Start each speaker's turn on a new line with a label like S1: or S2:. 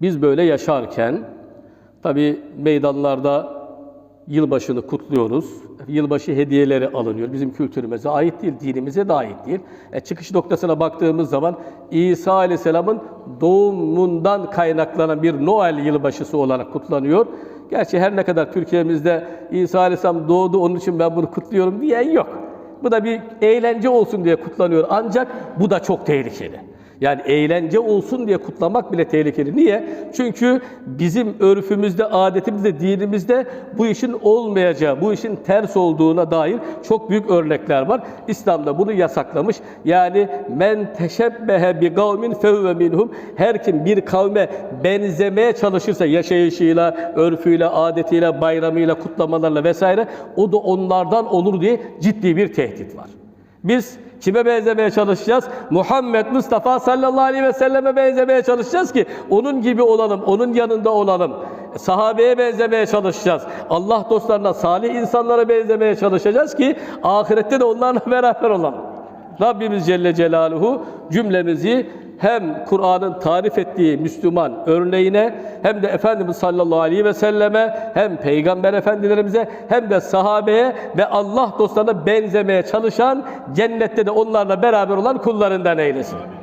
S1: Biz böyle yaşarken tabi meydanlarda yılbaşını kutluyoruz. Yılbaşı hediyeleri alınıyor. Bizim kültürümüze ait değil, dinimize de ait değil. E, çıkış noktasına baktığımız zaman İsa Aleyhisselam'ın doğumundan kaynaklanan bir Noel yılbaşısı olarak kutlanıyor. Gerçi her ne kadar Türkiye'mizde İsa Aleyhisselam doğdu onun için ben bunu kutluyorum diyen yok. Bu da bir eğlence olsun diye kutlanıyor. Ancak bu da çok tehlikeli. Yani eğlence olsun diye kutlamak bile tehlikeli. Niye? Çünkü bizim örfümüzde, adetimizde, dinimizde bu işin olmayacağı, bu işin ters olduğuna dair çok büyük örnekler var. İslam'da bunu yasaklamış. Yani men teşebbehe bi kavmin fevve minhum. Her kim bir kavme benzemeye çalışırsa yaşayışıyla, örfüyle, adetiyle, bayramıyla, kutlamalarla vesaire o da onlardan olur diye ciddi bir tehdit var. Biz kime benzemeye çalışacağız? Muhammed Mustafa sallallahu aleyhi ve selleme benzemeye çalışacağız ki onun gibi olalım, onun yanında olalım. Sahabeye benzemeye çalışacağız. Allah dostlarına, salih insanlara benzemeye çalışacağız ki ahirette de onlarla beraber olalım. Rabbimiz Celle Celaluhu cümlemizi hem Kur'an'ın tarif ettiği Müslüman örneğine hem de Efendimiz sallallahu aleyhi ve selleme hem Peygamber efendilerimize hem de sahabeye ve Allah dostlarına benzemeye çalışan cennette de onlarla beraber olan kullarından eylesin.